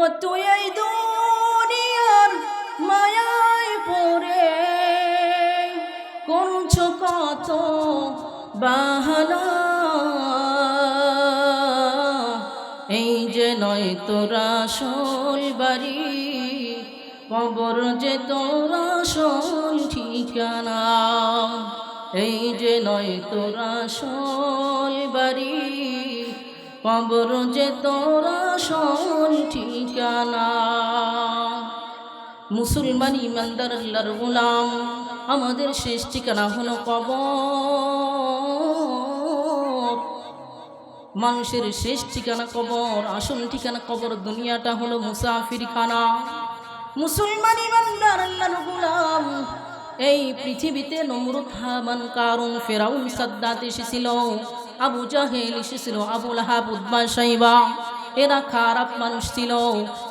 ও তুই এই দুনিয়ার মায়ায় পড়ে। করছ কত বাহানা। এই যে নয় তোরা শোল বাড়ি, কবর যে তোরা শোল ঠিকানা। এই যে নয় তোরা শোল বাড়ি, কবর যে তোরা শোল ঠিকানা। মুসলমান ইমানদার আল্লাহর গোলাম, আমাদের শেষ ঠিকানা হলো কবর। মানুষের শেষ ঠিকানা কবর, আসল ঠিকানা কবর দুনিয়াটা হলো মুসাফির খানা মুসলমান ইমানদার আল্লাহর গোলাম, এই পৃথিবীতে নমরুদ হামান কারুন, ফেরাউন সাদ্দাত এসেছিল, আবু জাহেল এসেছিল, আবুল হাব উদ্বা সাইবা এরা খারাপ মানুষ ছিল,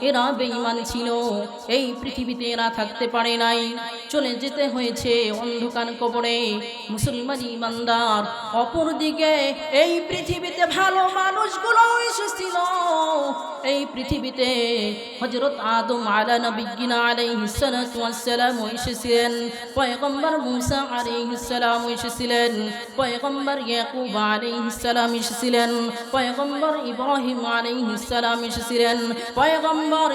এরা বেঈমান ছিল। এই পৃথিবীতে এরা থাকতে পারে নাই। চলে যেতে হয়েছে অন্ধকার কবরে। মুসলমান ইমানদার, অপরদিকে এই পৃথিবীতে ভালো মানুষগুলো এসেছিল। এই পৃথিবীতে হজরত আদম আলা নবিগিনা আলাইহিস সালাতু ওয়াস সালাম এসেছিলেন। পয়গম্বর মুসা আলাইহিস সালাম এসেছিলেন। পয়গম্বর ইয়াকুব আলাইহিস সালাম এসেছিলেন। পয়গম্বর ইব্রাহিম আলাইহিস সালাম এসেছিলেন। পয়গম্বর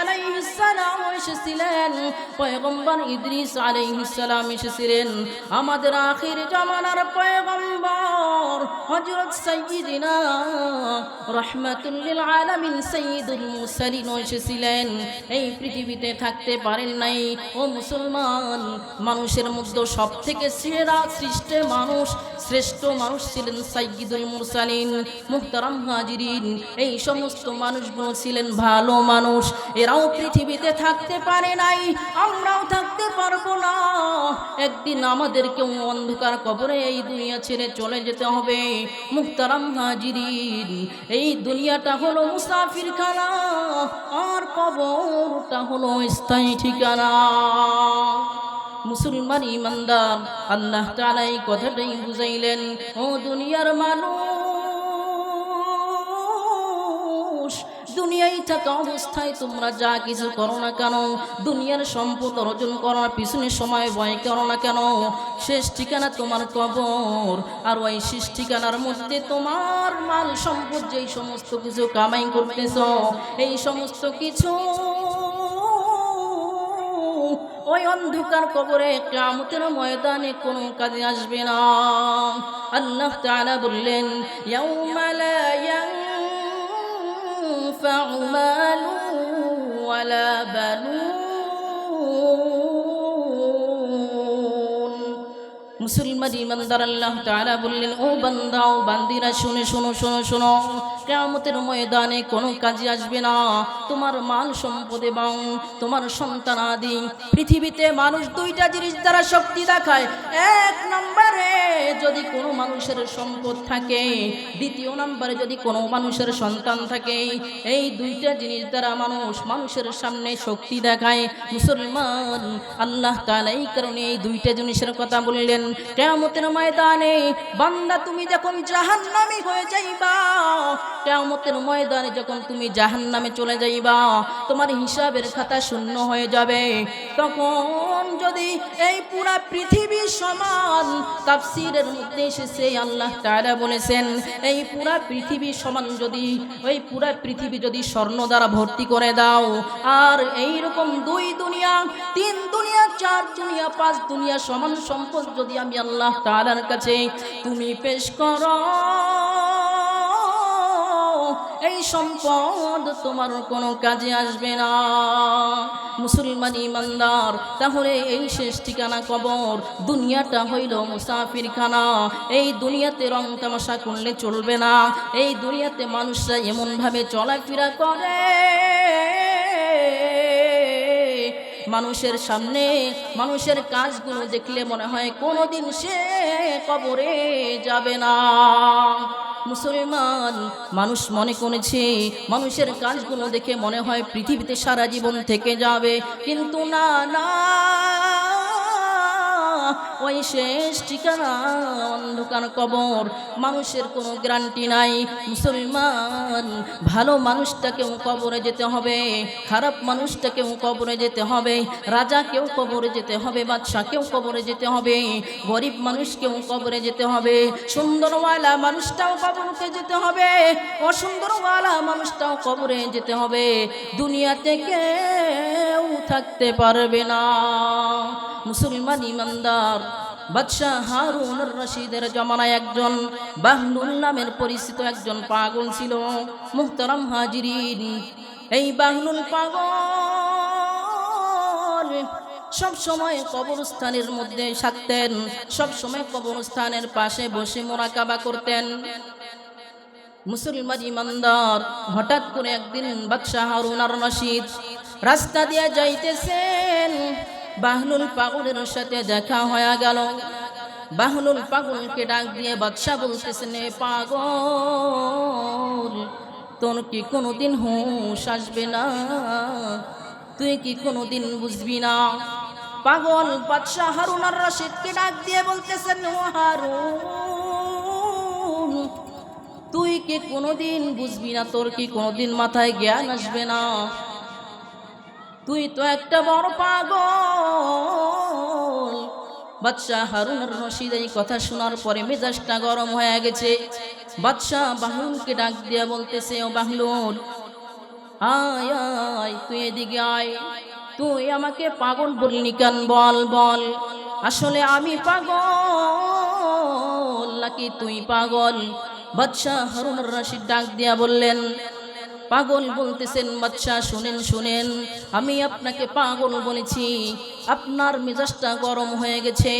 আলাইহিস সালাম এসেছিলেন। পয়গম্বর ইদ্রিস সালাম এসেছিলেন। আমাদের আখির জামানার পয়গম্বর হযরত সাইয়্যিদিনা রাহমাতুল লিল আলামিন সাইয়্যিদুল মুরসালিন এসেছিলেন। এই পৃথিবীতে থাকতে পারেন নাই। ও মুসলমান, মানুষের মধ্যে সবথেকে সেরা সৃষ্ট মানুষ, শ্রেষ্ঠ মানুষ ছিলেন সাইয়্যিদুল মুরসালিন, মুহতারাম হাজিরিন। এই সমস্ত মানুষগুলো ছিলেন ভালো মানুষ। এরাও পৃথিবীতে থাকতে পারে নাই, আমরাও থাকতে পারব না। একদিন আমাদেরকেও অন্ধকার কবরে এই দুনিয়া ছেড়ে চলে যেতে হবে। মুহতারাম হাজিরিন, এই দুনিয়াটা হলো মুসাফির খানা, আর কবরটা হলো স্থায়ী ঠিকানা। মুসলমান ইমানদার, আল্লাহ তাআলা এই কথাটাই বুঝাইলেন, ও দুনিয়ার মানুষ দুনিয়ায় থাকা অবস্থায় তোমরা যা কিছু করো না কেন, দুনিয়ার সম্পদ অর্জন করার পিছনে সময় ভয় করো না কেন, শেষ ঠিকানা তোমার কবর, আর ওই শেষ ঠিকানার মধ্যে তোমার মাল সম্পদ যেই সমস্ত কিছু কামাই করতেছ, এই সমস্ত কিছু ওই অন্ধকার কবরে কামতের ময়দানে কোনো কাজে আসবে না। আল্লাহ তাআলা বললেন, ইয়াউমা ইয়ানফাউ মালু ওয়ালা বানুন মুসলমান ইমানদার আল্লাহ তাআলা বললেন ও বান্দা ও বান্দিরা শুনে শোনো শোনো শোনো কিয়ামতের ময়দানে কোনো কাজে আসবে না। তোমার মাল সম্পদ এবং তোমার সন্তান আদি, পৃথিবীতে মানুষ দুইটা জিনিস দ্বারা শক্তি দেখায়। এক নম্বরে যদি কোনো মানুষের সম্পদ থাকে, দ্বিতীয় নম্বরে যদি কোনো মানুষের সন্তান থাকে, এই দুইটা জিনিস দ্বারা মানুষ মানুষের সামনে শক্তি দেখায়। মুসলমান, আল্লাহ তাআলা এই কারণে এই দুইটা জিনিসের কথা বললেন, কেয়ামতের ময়দানে বান্দা তুমি যখন জাহান্নামী হয়ে যাইবা কেয়ামতের ময়দানে যখন তুমি জাহান্নামে চলে যাইবা, তোমার হিসাবের খাতা শূন্য হয়ে যাবে। তখন যদি এই পুরা পৃথিবী সমান তাফসিরের মধ্যে এসেছে, আল্লাহ তাআলা বলেছেন, এই পুরা পৃথিবী সমান যদি, ওই পুরা পৃথিবী যদি স্বর্ণ দ্বারা ভর্তি করে দাও, আর এই রকম দুই দুনিয়া, তিন দুনিয়া, চার দুনিয়া, পাঁচ দুনিয়া সমান সম্পদ যদি আমি আল্লাহ তাআলার কাছে তুমি পেশ করো এই সম্পদ তোমার কোনো কাজে আসবে না। মুসলমান ইমানদার, তাহলে এই শেষ ঠিকানা কবর, দুনিয়াটা হইল মুসাফির খানা এই দুনিয়াতে রং তামাশা করলে চলবে না। এই দুনিয়াতে মানুষরা এমনভাবে চলাফেরা করে। মানুষের সামনে, মানুষের কাজগুলো দেখলে মনে হয় কোনোদিন সে কবরে যাবে না। মুসলমান। মানুষ মনে করেছে, মানুষের কাজগুলো দেখে মনে হয় পৃথিবীতে সারা জীবন থেকে যাবে। কিন্তু না না। ওই শেষ ঠিকানা, অন্ধকার কবর। মানুষের কোনো গ্যারান্টি নাই। মুসলমান, ভালো মানুষটাকেও কবরে যেতে হবে, খারাপ মানুষটাকেও কবরে যেতে হবে, রাজাকেও কবরে যেতে হবে, বাদশাকেও কবরে যেতে হবে, গরিব মানুষকেও কবরে যেতে হবে, সুন্দরওয়ালা মানুষটাও কবরকে যেতে হবে, অসুন্দরওয়ালা মানুষটাও কবরে যেতে হবে। দুনিয়াতে কেউ থাকতে পারবে না। মুসলমান ইমানদার। বাদশাহ হারুন রশিদের জমানায় একজন, বাহলুল নামের পরিচিত একজন পাগল ছিল, মুহতারাম হাজিরিন। এই বাহলুল পাগল সব সময় কবরস্থানের মধ্যে থাকতেন, সব সময় কবরস্থানের পাশে বসে মোরাকাবা করতেন। মুসলমান ইমানদার, হঠাৎ করে একদিন বাদশাহ হারুন আর রশিদ রাস্তা দিয়ে যাইতেছেন। বাহলুল পাগলের সাথে দেখা হয়ে গেল। বাহলুল পাগলকে ডাক দিয়ে বাদশাহ বলতেছেন, "এ পাগল, তোর কি কোনোদিন হুঁশ আসবে না? তুই কি কোনোদিন বুঝবি না? পাগল বাদশাহ হারুন আর রশিদকে ডাক দিয়ে বলতেছেন, "ও হারুন, তুই কি কোনোদিন বুঝবি না? তোর কি কোনোদিন মাথায় জ্ঞান আসবে না? তুই তো একটা বড় পাগল। বাদশাহ হারুন রশিদ এই কথা শোনার পরে মেজাজটা গরম হয়ে গেছে। বাদশাহ বাহলুলকে ডাক দিয়া বলতেছে, ও বাহলুল আয় আয়, তুই এদিকে আয়। তুই আমাকে পাগল বললি কেন? বল বল। আসলে আমি পাগল, নাকি তুই পাগল? বাদশাহ হারুন রশিদ ডাক দিয়া বললেন পাগল বলতেছেন বাচ্চা শুনেন শুনেন, আমি আপনাকে পাগল বলেছি, আপনার মেজাজটা গরম হয়ে গেছে,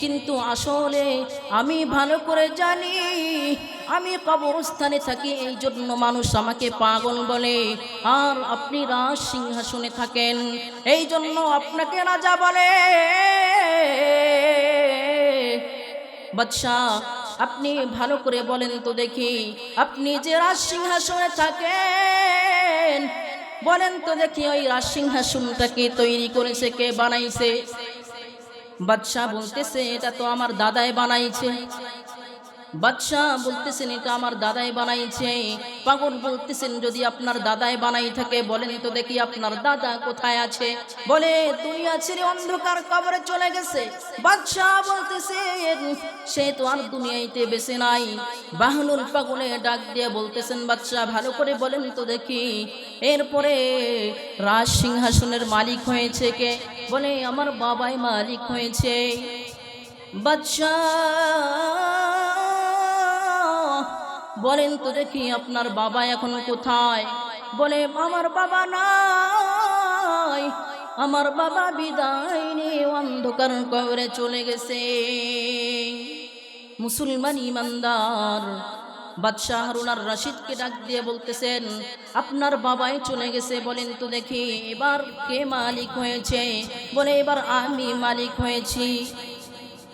কিন্তু আসলে আমি ভালো করে জানি, আমি কবরস্থানে থাকি এই জন্য মানুষ আমাকে পাগল বলে, আর আপনি রাজ সিংহাসনে থাকেন এই জন্য আপনাকে রাজা বলে। বাদশাহ আপনি ভালো করে বলেন তো দেখি। আপনি যে রাজ সিংহাসনে থাকেন, বলেন তো দেখি ওই রাজ সিংহাসনটাকে তৈরি করেছে, কে বানাইছে? বাদশাহ বলতেছে, এটা তো আমার দাদাই বানাইছে। বাদশাহ বলতেছেন, এটা আমার দাদাই বানাইছে। পাগল বলতেছেন, যদি আপনার দাদাই বানাই থাকে, বলেন তো দেখি আপনার দাদা কোথায় আছে? বলে, দুনিয়া ছেড়ে অন্ধকার কবরে চলে গেছে। বাদশাহ বলতেছে সে তো আর দুনিয়াইতে বেঁচে নাই। বাহনুল পাগলে ডাক দিয়ে বলতেছেন, বাদশাহ, ভালো করে বলেন তো দেখি। এরপরে রাজ সিংহাসনের মালিক হয়েছে কে? বলে, আমার বাবাই মালিক হয়েছে। বাদশাহ বলেন তো দেখি আপনার বাবা এখন কোথায়? বলে, আমার বাবা নাই। আমার বাবা বিদায় নিয়ে অন্ধকার কবরে চলে গেছে। মুসলমান ইমানদার, বাদশাহ হারুনার রশিদকে ডাক দিয়ে বলতেছেন, আপনার বাবাই চলে গেছে। বলেন তো দেখি, এবার কে মালিক হয়েছে? বলে, এবার আমি মালিক হয়েছি।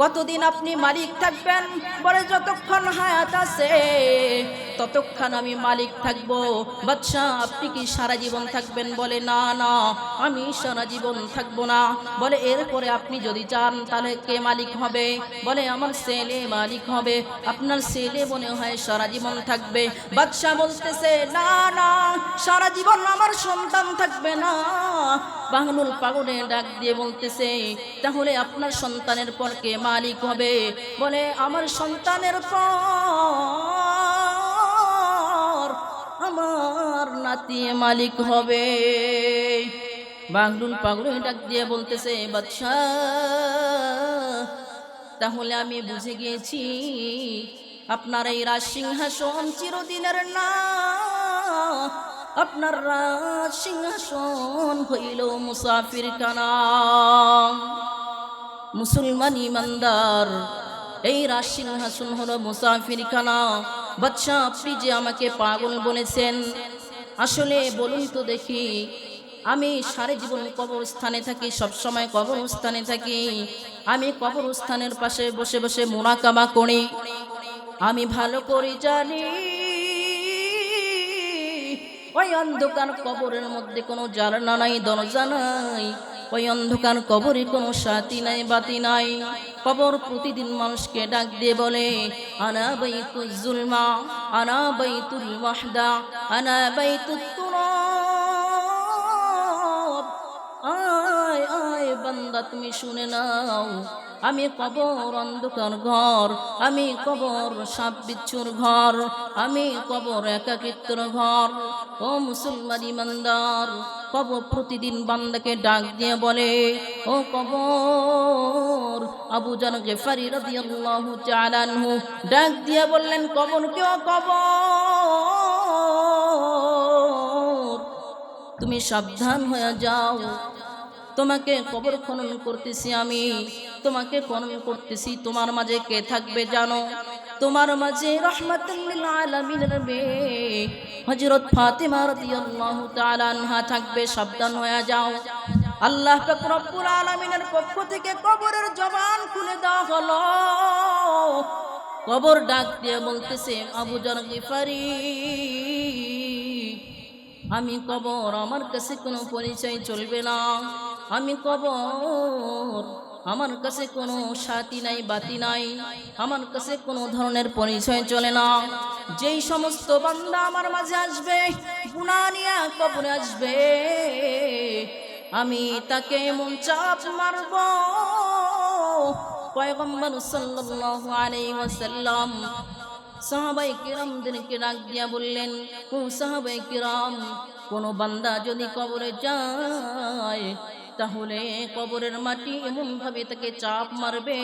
কতদিন আপনি মালিক থাকবেন? বলে যতক্ষণ হায়াত আছে, ততক্ষণ আমি মালিক থাকব। বাদশাহ, আপনি কি সারা জীবন থাকবেন? বলে, না না, আমি সারা জীবন থাকব না। বলে, এরপরে আপনি যদি চান, তাহলে কে মালিক হবে? বলে, আমার ছেলে মালিক হবে। আপনার ছেলে মনে হয় সারা জীবন থাকবে। বাদশাহ বলতেছে, না না, সারা জীবন আমার সন্তান থাকবে না। বাংলুল পাগলে ডাক দিয়ে বলতেছে, তাহলে আপনার সন্তানের পর কে মালিক হবে? বলে, আমার সন্তানের পর আমার নাতি মালিক হবে। বাংলুল পাগলে ডাক দিয়ে বলতেছে, বাদশাহ, তাহলে আমি বুঝে গিয়েছি, আপনার এই রাজ সিংহাসন চিরদিনের না আপনার রাজ সিংহাসন হইল মুসাফির কানা। মুসলমান ইমানদার, এই রাজ সিংহাসন হলো মুসাফির খানা বাচ্চা আপনি যে আমাকে পাগল বলেছেন, আসলে বলুন তো দেখি, আমি সারা জীবন কবরস্থানে থাকি সব সময় কবরস্থানে থাকি। আমি কবরস্থানের পাশে বসে বসে মোনাকামা করি। আমি ভালো করে জানি ওই অন্ধকার কবরের মধ্যে কোনো জানানা নাই, দরজা নাই। ওই অন্ধকার কবরে কোনো সাথী নাই, বাতি নাই। কবর প্রতিদিন মানুষকে ডাক দিয়ে বলে, আনা বাইতুল জুলমা, আনা বাইতুল ওয়াহদা, আনা বাইতুত তুরাব। আয় আয়, বান্দা, তুমি শুনে নাও। আমি কবর অন্ধকার ঘর, আমি কবর সাপ বিচ্ছুর ঘর, আমি কবর একাকিত্বর ঘর। ও মুসলমান ইমানদার কবর প্রতিদিন বান্দাকে ডাক দিয়ে বলে, ও কবর। আবু জান গেফারি রাদিয়াল্লাহু তাআলা আনহু ডাক দিয়ে বললেন, কবর কেউ কবর? তুমি সাবধান হয়ে যাও। তোমাকে কবর খনন করতেছি আমি। তোমাকে খনন করতেছি। তোমার মাঝে কে থাকবে জানো? তোমার মাঝে রাদিয়াল্লাহু তাআলা আনহা থাকবে। সাবধান হয়ে যাও। আল্লাহ পাক রব্বুল আলামিনের পক্ষ থেকে কবরের জবান খুলে দেওয়া হলো। কবর ডাক দিয়ে বলতেছে, আবু জার গিফারি, আমি কবর আমার কাছে কোনো পরিচয় চলবে না। আমি কবর। আমার কাছে কোনো সাথী নাই, বাতি নাই। আমার কাছে কোনো ধরনের পরিচয় চলে না। যেই সমস্ত বান্দা আমার মাঝে আসবে, গুণা নিয়ে কবরে আসবে। আমি তাকে এমন চাপ মারব। পয়গম্বর সাল্লাল্লাহু আলাইহি ওয়াসাল্লাম সাহাবাই কিরামদেরকে ডাক দিয়া বললেন, ও সাহাবাই কিরাম, কোনো বান্দা যদি কবরে যায় তাহলে কবরের মাটি এমনভাবে তাকে চাপ মারবে,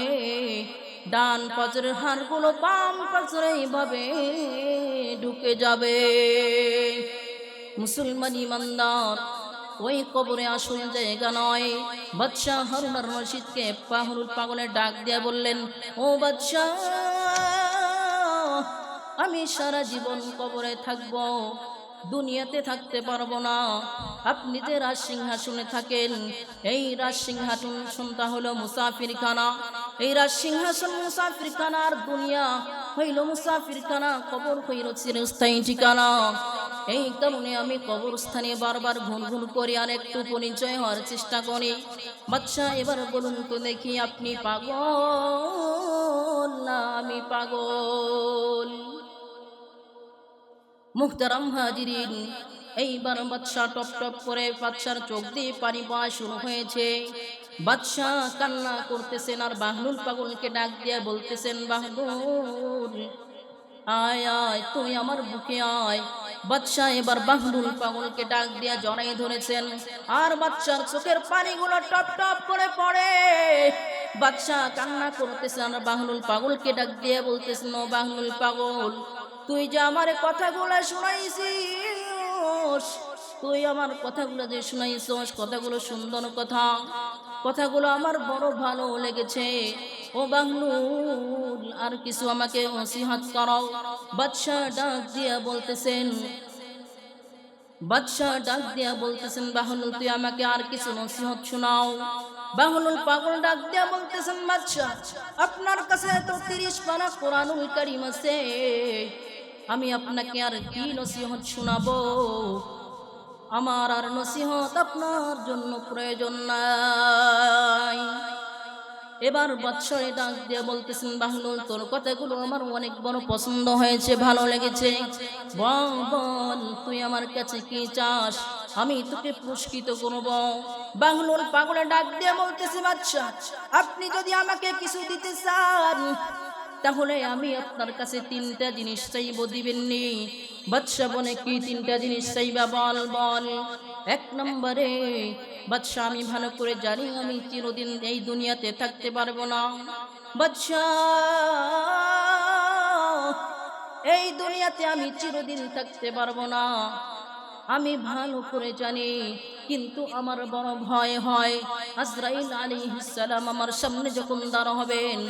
ডান পাঁচরের হাড়গুলো বাম পাঁচরে এইভাবে ঢুকে যাবে। মুসলমান ইমানদার, ওই কবরে আসল জায়গা নয়। বাদশাহ হারুনার রশিদকে পাহরুল পাগলের ডাক দিয়া বললেন, ও বাদশাহ, আমি সারা জীবন কবরে থাকব দুনিয়াতে থাকতে পারব না। আপনি যে রাজ সিংহাসনে থাকেন, এই রাজ সিংহাসন হলো মুসাফির খানা এই রাজ সিংহাসন মুসাফির খানার দুনিয়া হইল মুসাফির খানা কবর হইল চিরস্থায়ী ঠিকানা। এই কারণে আমি কবরস্থানে বারবার ঘুন ঘুন করি আর একটু পরিচয় হওয়ার চেষ্টা করি। বাচ্চা এবার বলুন তো দেখি আপনি পাগল না আমি পাগল? মুহতারাম হাজিরিন। এইবার বাদশাহ টপ টপ করে বাদশার চোখ দিয়ে পানি পাওয়া শুরু হয়েছে। বাদশাহ কান্না করতেছেন আর বাহলুল পাগলকে ডাক দিয়ে বলতেছেন, বাহলুল, আয় আয়, তুই আমার বুকে আয়। বাদশাহ এবার বাহলুল পাগলকে ডাক দিয়ে জড়াই ধরেছেন। আর বাচ্চার চোখের পানিগুলো টপ টপ করে পড়ে। বাদশাহ কান্না করতেছেন আর বাহলুল পাগলকে ডাক দিয়ে বলতেছেন, ও বাহলুল পাগল তুই যে আমার কথাগুলো শুনাইছিস, তুই আমার কথাগুলো যে শুনাইছিস, কথাগুলো সুন্দর কথা, কথাগুলো আমার বড় ভালো লেগেছে। ও বাংলুর, আর কিছু আমাকে নসিহাত করাও বাদশাহ ডাক দিয়া বলতেছেন, বাদশাহ ডাক দিয়া বলতেছেন বাহলুল তুই আমাকে আর কিছু নসিহত শোনাও। বাহলুল পাগল ডাক দিয়া বলতেছেন, বাদশাহ, আপনার কাছে তো তিরিশ পারা কোরআনুল কারিম আছে। আমি আপনাকে আর কি নসিহত শোনাবো? আমার আর নসিহত আপনার জন্য প্রয়োজন নাই। এবার বৎসরে ডাক দিয়ে বলতেছেন বাহলুল তোর কথাগুলো আমার অনেক বড় পছন্দ হয়েছে, ভালো লেগেছে। বল তুই আমার কাছে কি চাস? আমি তোকে পুরস্কৃত করব। বাংলোর পাগলে ডাক দিয়ে বলতেছি বাচ্চা আপনি যদি আমাকে কিছু দিতে চান তাহলে আমি আপনার কাছে তিনটা জিনিস চাইব, দিবেননি? বাদশা বনে কি তিনটা জিনিস চাইবা বল বল। এক নম্বরে বাদশা আমি ভালো করে জানি, আমি চিরদিন এই দুনিয়াতে থাকতে পারব না। বাদশা এই দুনিয়াতে আমি চিরদিন থাকতে পারব না। আমি ভালো করে জানি, কিন্তু আমার বড় ভয় হয়। আজরাইল আলী সালাম আমার সামনে যখন দাঁড়া হবেন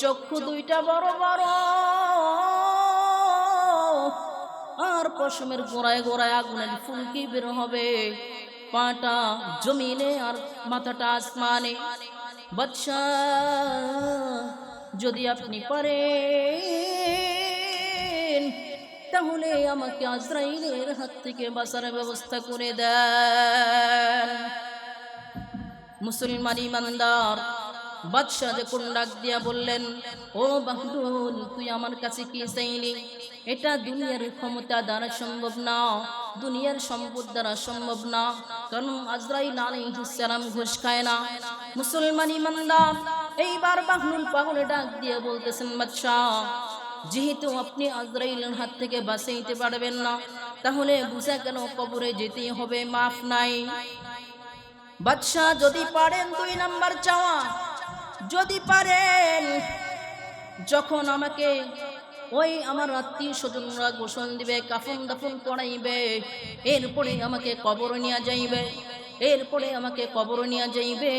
চক্ষু দুইটা বড় বড়। আর পশমের গোড়ায় গোড়ায় আগুনের ফুলকি বের হবে। পাটা জমিনে আর মাথাটা আসমানে। বাচ্চা যদি আপনি পারেন, তাহলে আমাকে আজরাইলের হাত থেকে বাঁচার ব্যবস্থা করে দেন। মুসলমান ইমানদার বাদশাহ যখন ডাক দিয়া বললেন, ও বাহদুল তুই আমার কাছে কি চাইলি? এটা দুনিয়ার ক্ষমতা দ্বারা সম্ভব না, দুনিয়ার সম্পদ দ্বারা সম্ভব না। কারণ আজরাইল আলাইহিসসালাম ঘুষ খায় না। মুসলমান ইমানদার, এইবার বাহনুল পাগলে ডাক দিয়ে বলতেছেন, বাদশাহ, যেহেতু আপনি আজরাইলের হাত থেকে বাঁচাইতে পারবেন না, তাহলে বুঝা কেন কবরে যেতেই হবে, মাফ নাই। বাদশাহ, যদি পারেন দুই নাম্বার চাওয়া যদি পারেন, যখন আমাকে ওই আমার আত্মীয় স্বজনরা গোসল দিবে, কাফন দাফন করাইবে, এরপরে আমাকে কবর নিয়ে যাইবে, এরপরে আমাকে কবর নিয়ে যাইবে,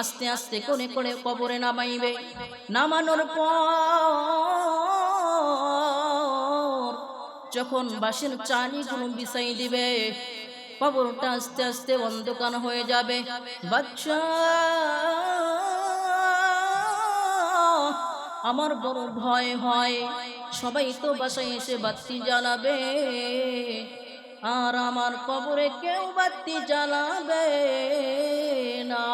আস্তে আস্তে করে করে কবরে নামাইবে। নামানোর পর যখন বাসের চালিগুলো বিছাই দিবে, কবরটা আস্তে আস্তে অন্ধকার হয়ে যাবে। বাচ্চা আমার বড় ভয় হয়। সবাই তো বাসায় এসে বাতি জ্বালাবে। আর আমার কবরে কেউ বাতি জ্বালাবে না।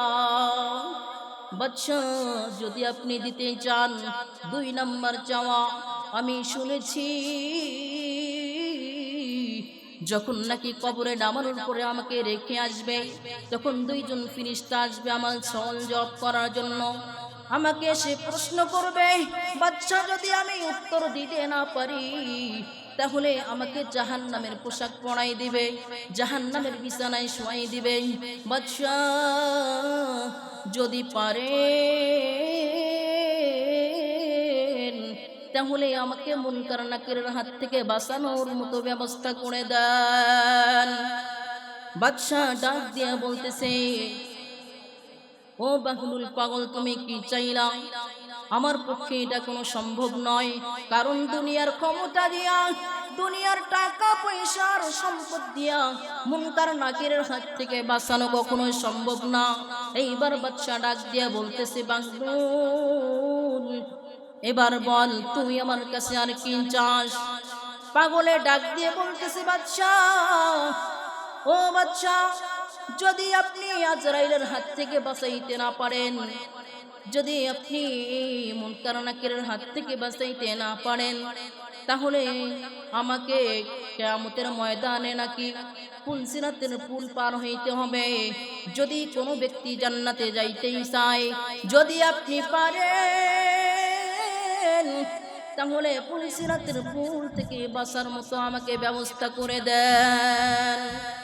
বাচ্চা যদি আপনি দিতে চান দুই নাম্বার চাওয়া, আমি শুনেছি। যখন নাকি কবরে নামানোর পরে আমাকে রেখে আসবে, তখন দুইজন ফিরিস্তা আসবে আমার সল করার জন্য। আমাকে সে প্রশ্ন করবে, বাচ্চা, যদি আমি উত্তর দিতে না পারি, তাহলে আমাকে জাহান নামের পোশাক পরাই দিবে জাহান নামের বিছানায় শোয়াই দিবে। বাচ্চা, যদি পারে তাহলে আমাকে মুনকার নাকিরের হাত থেকে বাঁচানোর মতো ব্যবস্থা করে দেন। বাদশাহ ডাক দিয়া বলতেছে ও বাহুলুল পাগল, তুমি কি চাইলা? আমার পক্ষে এটা কোনো সম্ভব নয়, কারণ দুনিয়ার ক্ষমতা দিয়া, দুনিয়ার টাকা পয়সার সম্পদ দিয়া মুনকার নাকিরের হাত থেকে বাঁচানো কখনো সম্ভব না। এইবার বাচ্চা ডাক দিয়া বলতেছে বাহুল এবার বল তুমি আমার কাছে আর কি চাস? পাগলে ডাক দিয়ে বলতেছে বাচ্চা ও বাচ্চা যদি আপনি আজরাইলের হাত থেকে বাঁচাইতে না পারেন, যদি আপনি মুনকার হাত থেকে বাঁচাইতে না পারেন, তাহলে আমাকে কেয়ামতের ময়দানে নাকি পুলসিরাতের পুল পার হইতে হবে। যদি কোনো ব্যক্তি জান্নাতে যাইতেই চায়, যদি আপনি পারেন, তাহলে পুলিশিরাতের পুল থেকে বাসার মতো আমাকে ব্যবস্থা করে দেন।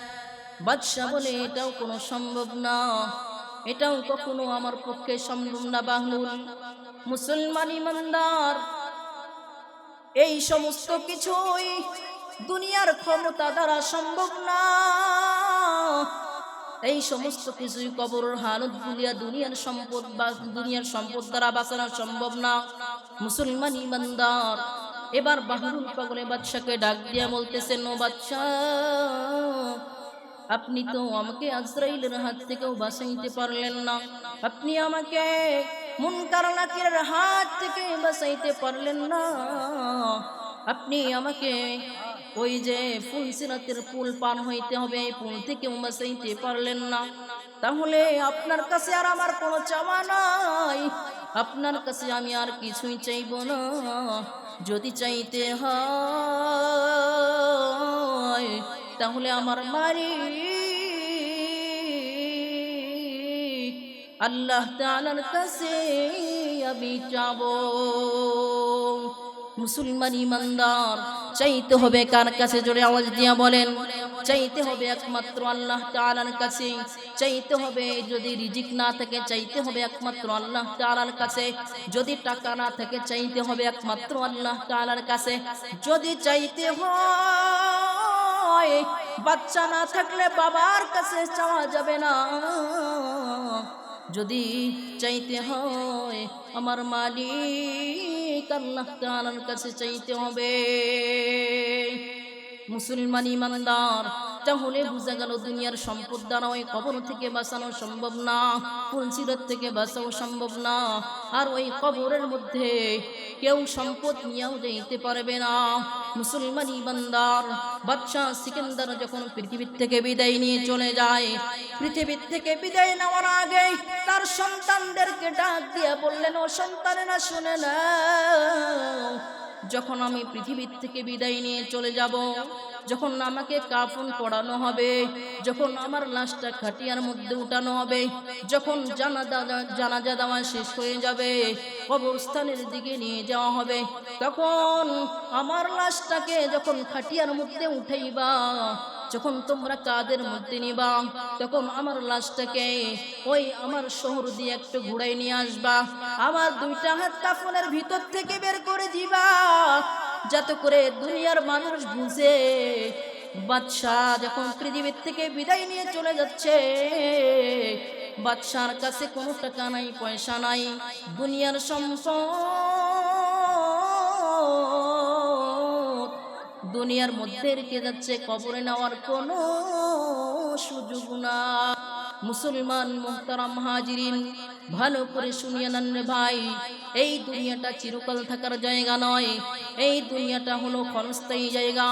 বাদশাহ বলে, এটাও কোনো সম্ভব না। এটাও কখনো আমার পক্ষে সম্ভব না বাহুল মুসলমান ইমানদার। এই সমস্ত কিছুই দুনিয়ার ক্ষমতা দ্বারা সম্ভব না। এই সমস্ত কিছুই কবরের হালত গুলিয়া দুনিয়ার সম্পদ বা দুনিয়ার সম্পদ দ্বারা বাঁচানো সম্ভব না। মুসলমান ইমানদার। এবার বাহরুল পাগলে বাদশাকে ডাক দিয়া বলতেছেন ও বাদশাহ আপনি তো আমাকে আজরাইলের হাত থেকেও বাঁচাইতে পারলেন না। আপনি আমাকে মুনকার নাকিরের হাত থেকে বাঁচাইতে পারলেন না। আপনি আমাকে ওই যে ফুলসিরাতের পুল পার হইতে হবে পুল থেকেও বাঁচাইতে পারলেন না। তাহলে আপনার কাছে আর আমার কোনো চাওয়া নাই। আপনার কাছে আমি আর কিছুই চাইব না। যদি চাইতে হয় তাহলে আমার মারি আল্লাহ তাআলার কাছে আমি যাব। মুসলমান ইমানদার, চাইতে হবে কার কাছে? জোরে আওয়াজ দিয়া বলেন। চাইতে হবে একমাত্র আল্লাহ তাআলার কাছে। চাইতে হবে যদি রিজিক না থাকে, চাইতে হবে একমাত্র আল্লাহ তাআলার কাছে। যদি টাকা না থাকে, চাইতে হবে একমাত্র আল্লাহ তাআলার কাছে। যদি চাইতে হয় বাচ্চা না থাকলে বাবার কাছে চাওয়া যাবে না। যদি চাইতে হয় আমার মালিক আল্লাহ তাআলার কাছে চাইতে হবে। মুসলমান ইমানদার তাহলে বোঝা গেল দুনিয়ার সম্পদ দ্বারা ওই কবর থেকে বাঁচানো সম্ভব না ফুলসিরত থেকে বাঁচাও সম্ভব না। আর ওই কবরের মধ্যে কেউ সম্পদ নিয়েও যেতে পারবে না। মুসলমান ইমানদার বাদশাহ সিকেন্দার যখন পৃথিবীর থেকে বিদায় নিয়ে চলে যায়, পৃথিবীর থেকে বিদায় নেওয়ার আগে তার সন্তানদেরকে ডাক দিয়ে বললেন, ও সন্তানেরা, শুনে না যখন আমি পৃথিবীর থেকে বিদায় নিয়ে চলে যাব, যখন আমাকে কাফন পড়ানো হবে, যখন আমার লাশটা খাটিয়ার মধ্যে উঠানো হবে, যখন জানাজা জানাজা দেওয়া শেষ হয়ে যাবে, কবরস্থানের দিকে নিয়ে যাওয়া হবে, তখন আমার লাশটাকে যখন খাটিয়ার মধ্যে উঠাইবা যখন তোমরা কাদের মধ্যে নিবা, তখন আমার লাশটাকে ওই আমার শহর দিয়ে একটু ঘুরাই নিয়ে আসবা। আমার দুইটা হাত কাফনের ভিতর থেকে বের করে দিবা, যাতে করে দুনিয়ার মানুষ বুঝে বাদশাহ যখন পৃথিবীর থেকে বিদায় নিয়ে চলে যাচ্ছে বাদশার কাছে কোনো টাকা নাই, পয়সা নাই, দুনিয়ার সম্পদ দুনিয়ার মধ্যে রেখে যাচ্ছে, কবরে নেওয়ার কোনো সুযোগ না মুসলমান মোহতারাম হাজিরিন, ভালো করে শুনিয়ে নেন রে ভাই, এই দুনিয়াটা চিরকাল থাকার জায়গা নয়, এই দুনিয়াটা হলো ক্ষণস্থায়ী জায়গা।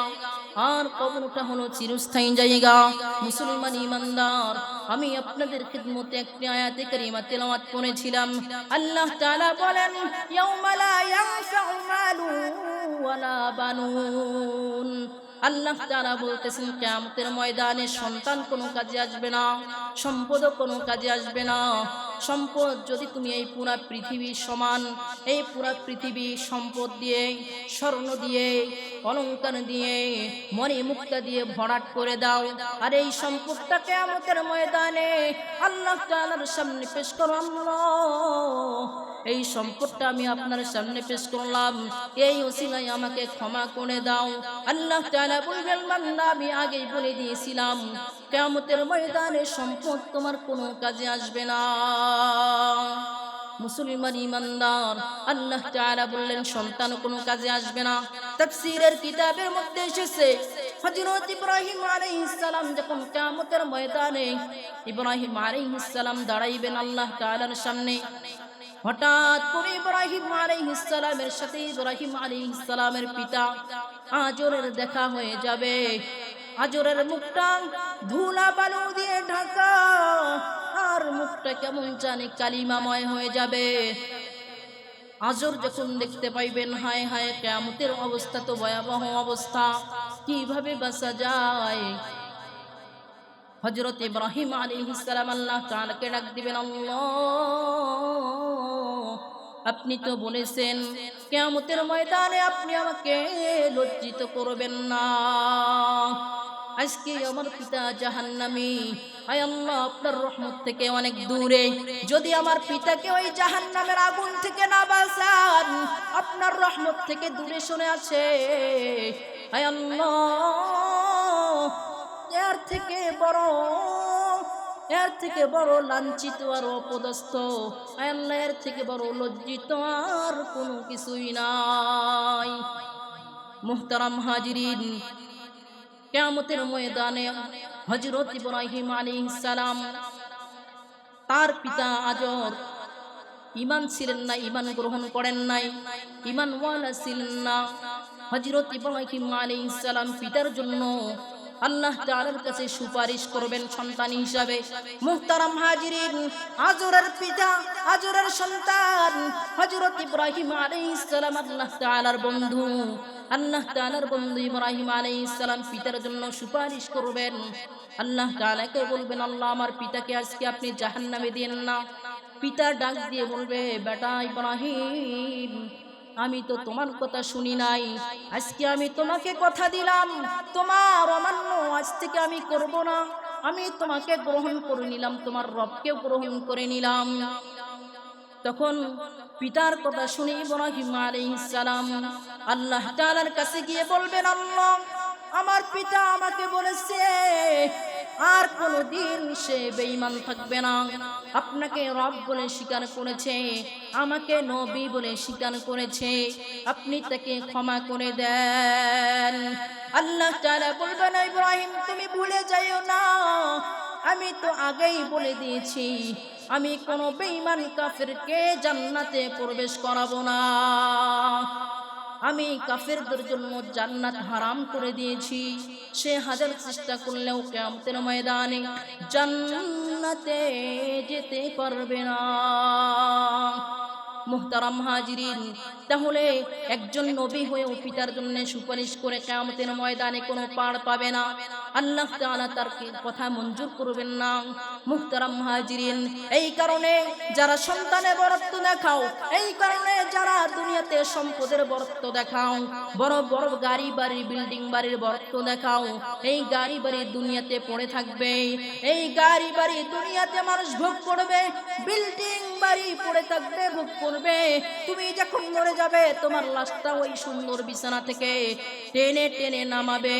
আর কবরটা হলো চিরস্থায়ী জায়গা। মুসলমান ইমানদার, আমি আপনাদের খিদমতে একটি আয়াতে কারিমা তেলাওয়াত করেছিলাম। আল্লাহ তাআলা বলেন, ইয়াউমা লা ইয়ানফাউ ওয়ালা বানুন। আল্লাহ তাআলা বলতেছেন, কিয়ামতের ময়দানে সন্তান কোনো কাজে আসবে না সম্পদও কোনো কাজে আসবে না। সম্পদ যদি তুমি এই পুরা পৃথিবীর সমান, এই পুরা পৃথিবী সম্পদ দিয়ে, স্বর্ণ দিয়ে অলঙ্কার দিয়ে মনে মুক্তা দিয়ে ভরাট করে দাও। আর এই সম্পদটা কেমতের ময়দানে আল্লাহ তাআলার সামনে পেশ করো আল্লাহ। এই সম্পদটা আমি আপনার সামনে পেশ করলাম। এই ওসিলায় আমাকে ক্ষমা করে দাও। আল্লাহ বলবেন, বান্দা, আমি আগেই বলে দিয়েছিলাম, কেয়ামতের ময়দানে সম্পদ তোমার কোনো কাজে আসবে না। মুসলমান ইমানদার, আল্লাহ তাআলা বললেন, সন্তান কোনো কাজে আসবে না। তাফসীরের কিতাবের মধ্যে এসেছে, হযরত ইব্রাহিম আলাইহিস সালাম যখন কিয়ামতের ময়দানে ইব্রাহিম আলাইহিস সালাম দাঁড়াইবেন আল্লাহ তাআলার সামনে হঠাৎ করে ইব্রাহিম আলাইহিস সালামের সাথে ইব্রাহিম আলাইহিস সালামের পিতা আজরের দেখা হয়ে যাবে। আজরের মুখটা ধুলা বালু দিয়ে ঢাকা, আর মুখটা কেমন জানি কালিমাময় হয়ে যাবে। আজর যখন দেখতে পাইবেন, হায় হায়, কেয়ামতের অবস্থা তো ভয়াবহ অবস্থা, কীভাবে বাঁচা যায়? হজরত ইব্রাহিম আলী ইসলাম আল্লাহ তাআলাকে ডাক দিবেন, আল্লাহ। আপনি তো বলেছেন, কেয়ামতের ময়দানে আপনি আমাকে লজ্জিত করবেন না। আজকে আমার পিতা জাহান্নামী আয় আল্লাহ, আপনার রহমত থেকে অনেক দূরে। যদি আমার পিতাকে ওই জাহান্নামের আগুন থেকে না বাঁচান, আপনার রহমত থেকে দূরে শুনে আছে আয় আল্লাহ, এর থেকে বড় এর থেকে বড় লাঞ্ছিত আর অপদস্থ আল্লাহ এর থেকে বড় লজ্জিত আর কোনো কিছুই নাই। মুহতারাম হাজিরিন, কেয়ামতের ময়দানে হজরত ইব্রাহিম আলাইহিস সালাম, তার পিতা আজর ইমান ছিলেন না ইমান গ্রহণ করেন নাই ইমান ওয়ালা ছিলেন না। হজরত ইব্রাহিম আলাইহিস সালাম পিতার জন্য আল্লাহ তাআলার কাছে সুপারিশ করবেন সন্তান হিসাবে। মুহতারাম হাজিরিন আজরের পিতা আজরের সন্তান হযরত ইব্রাহিম আলাইহিস সালাম আল্লাহ তাআলার বন্ধু। আল্লাহ তাআলার বন্ধু ইব্রাহিম আলাইহিস সালাম পিতার জন্য সুপারিশ করবেন। আল্লাহ তাআলাকে বলবেন, আল্লাহ, আমার পিতাকে আজকে আপনি জাহান্নামে দিয়েন না। পিতা ডাক দিয়ে বলবে, বেটা ইব্রাহিম আমি তো তোমার কথা শুনি নাই। আজকে আমি তোমাকে কথা দিলাম। তোমার অমান্য আজ থেকে আমি করব না। আমি তোমাকে গ্রহণ করে নিলাম। তোমার রবকে গ্রহণ করে নিলাম। তখন পিতার কথা শুনে ইব্রাহিম সালাম আল্লাহ তাআলার কাছে গিয়ে বলবেন আল্লাহ আমার পিতা আমাকে বলেছে আর কোনোদিন সে বেঈমান থাকবে না। আপনাকে রব বলে স্বীকার করেছে, আমাকে নবী বলে স্বীকার করেছে। আপনি তাকে ক্ষমা করে দেন। আল্লাহ তাআলা বলবেন, ইব্রাহিম, তুমি ভুলে যাইও না। আমি তো আগেই বলে দিয়েছি, আমি কোনো বেঈমান কাফেরকে জান্নাতে প্রবেশ করাবো না। আমি কাফেরদের জন্য জান্নাত হারাম করে দিয়েছি। সে হাজার চেষ্টা করলেও কেমতের ময়দানে জান্নাতে যেতে পারবে না। মুহতারাম হাজিরিন তাহলে একজন নবী হয়েও পিতার জন্য সুপারিশ করে কেমতের ময়দানে কোনো পাড় পাবে না। আল্লাহ তাআলা তার কথা মঞ্জুর করবেন না। মুহতারাম হাজিরিন এই কারণে যারা সন্তানের বরত্ব দেখাও, এই কারণে যারা দুনিয়াতে সম্পদের বরত্ব দেখাও, বড় বড় গাড়ি বাড়ি বিল্ডিং বাড়ির বরত্ব দেখাও, এই গাড়ি বাড়ি দুনিয়াতে পড়ে থাকবে, এই গাড়ি বাড়ি দুনিয়াতে মানুষ ভোগ করবে, বিল্ডিং বাড়ি পড়ে থাকবে, ভোগ করবে তুমি যখন মরে যাবে, তোমার লাশটা ওই সুন্দর বিছানা থেকে টেনে টেনে নামাবে,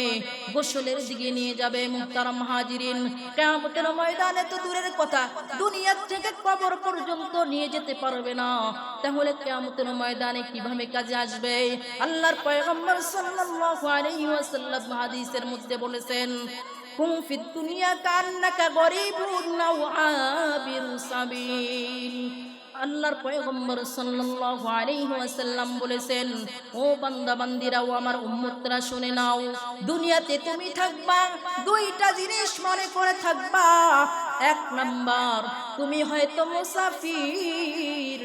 গোসলের দিকে নিয়ে যাবে মুহতারাম হাজিরিন। কেমতের ময়দানে তো দূরের কথা, দুনিয়ার থেকে কবর পর্যন্ত নিয়ে যেতে পারবে না। তাহলে কেমতের ময়দানে কীভাবে কাজে আসবে? আল্লাহর পয়গম্বর সাল্লাল্লাহু আলাইহি ওয়াসাল্লাম হাদিসের মধ্যে বলেছেন, কুম ফিদ দুনিয়া কান্নাকা গরিবুন আও আবিরু সাবিল। আল্লাহর পয়গম্বর সাল্লাল্লাহু আলাইহি ওয়াসাল্লাম বলেছেন, ও বান্দা বান্দিরা ও আমার উম্মতরা শুনে নাও। দুনিয়াতে তুমি থাকবা, দুইটা জিনিস মনে করে থাকবা। এক নাম্বার, তুমি হয়তো মুসাফির,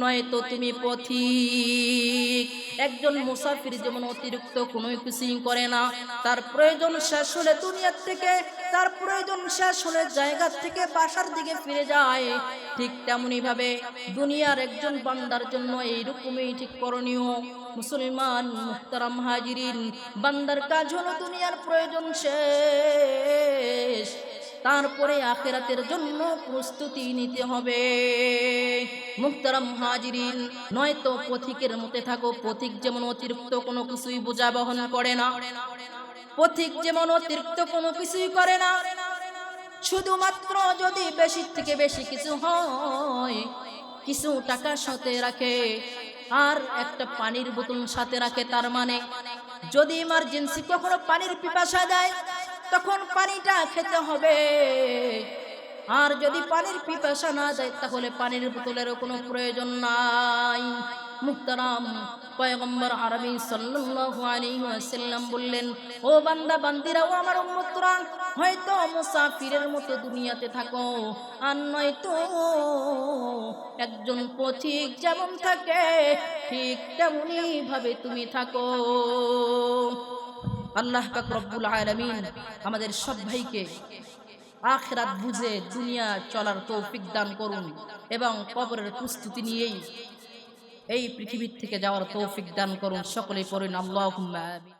নয়তো তুমি পথিক। একজন মুসাফির যেমন অতিরিক্ত কোনো কিছুই করে না, তার প্রয়োজন শেষ হলে দুনিয়ার থেকে, তার প্রয়োজন শেষ হলে জায়গা থেকে বাসার দিকে ফিরে যায়। ঠিক তেমনি ভাবে দুনিয়ার একজন বান্দার জন্য এইরকমই ঠিক করণীয়। মুসলমান মুক্তারাম হাজিরিন, বান্দার কাজ হলো দুনিয়ার প্রয়োজন শেষ। তারপরে আখেরাতের জন্য প্রস্তুতি নিতে হবে। মুহতারাম হাজিরিন, নয়তো পথিকের মতে থাকো, পথিক যেমন অতিরিক্ত কোনো কিছুই বোঝা বহন করে না। পথিক যেমন অতিরিক্ত কোনো কিছুই করে না। শুধুমাত্র যদি বেশি থেকে বেশি কিছু হয়, কিছু টাকা সাথে রাখে, আর একটা পানির বোতল সাথে রাখে, তার মানে যদি ইমার্জেন্সি কখনো পানির পিপাসা দেয় তখন পানিটা খেতে হবে। আর যদি পানির পিপাসা না যায় তাহলে পানির বোতলেরও কোনো প্রয়োজন নাই। মুক্তারাম পয়গম্বর আরবি সাল্লাল্লাহু আলাইহি ওয়াসাল্লাম বললেন, ও বান্দা বান্দিরা ও আমার উম্মতরা, হয়তো মুসাফিরের মতো দুনিয়াতে থাকো। আর নয়তো একজন পথিক যেমন থাকে, ঠিক তেমনি ভাবে তুমি থাকো। আল্লাহ পাক আলামিন আমাদের সব ভাইকে আখরাত বুঝে দুনিয়া চলার তৌফিক দান করুন এবং কবরের প্রস্তুতি নিয়েই এই পৃথিবীর থেকে যাওয়ার তৌফিক দান করুন। সকলেই পড়ুন আমিন।